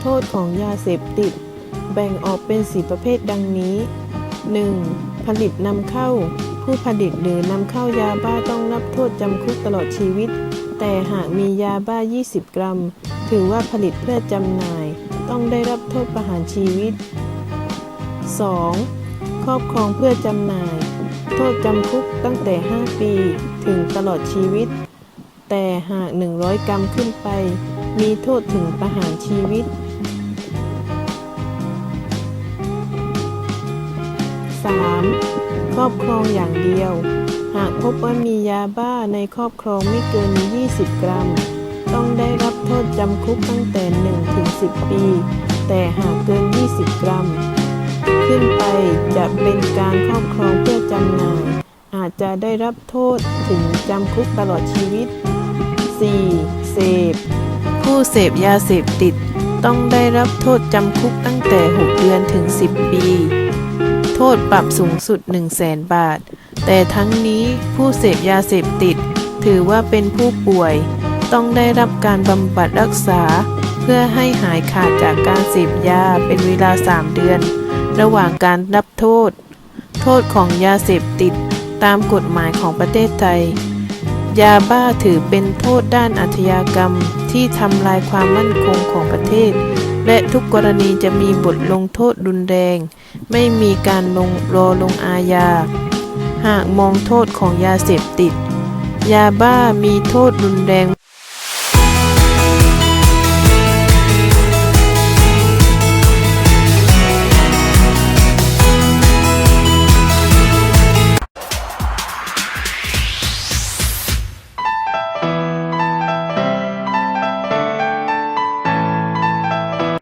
โทษของยาเสพติด แบ่งออกเป็นสีประเภทดังนี้ 1. ผลิตนำเข้า ผู้ผลิตหรือนำเข้ายาบ้าต้องรับโทษจำคุกตลอดชีวิต แต่หากมียาบ้า 20 กรัม ถือว่าผลิตเพื่อจำหน่าย ต้องได้รับโทษประหารชีวิต 2. ครอบครองเพื่อจำหน่าย โทษจำคุกตั้งแต่ 5 ปี ถึงตลอดชีวิต แต่หาก 100 กรัมขึ้นไป มีโทษถึงประหารชีวิต 3. ครอบครองอย่างเดียว หากพบว่ามียาบ้าในครอบครองไม่เกิน 20 กรัม ต้องได้รับโทษจำคุกตั้งแต่ 1 ถึง 10 ปี แต่หากเกิน 20 กรัม ขึ้นไปจะเป็นการครอบครองเพื่อจำหน่าย อาจจะได้รับโทษถึงจำคุกตลอดชีวิต 4. เสพ ผู้เสพยาเสพติดต้องได้รับโทษจำคุกตั้งแต่ 6 เดือนถึง 10 ปี ทษปรับสูงสุด 1 0 0 0 0แสนบาท แต่ทั้งนี้ผู้เสพยาเสพติด ถือว่าเป็นผู้ป่วย ต้องได้รับการบำบัดรักษา เพื่อให้หายขาดจากการเสพยาเป็นเวลา 3 เดือน ระหว่างการรับโทษ โทษของยาเสพติดตามกฎหมายของประเทศไทย ยาบ้าถือเป็นโทษด้านอาชญากรรมที่ทำลายความมั่นคงของประเทศ และทุกกรณีจะมีบทลงโทษรุนแรง ไม่มีการลงรอลงอาญา หากมองโทษของยาเสพติด ยาบ้ามีโทษรุนแรง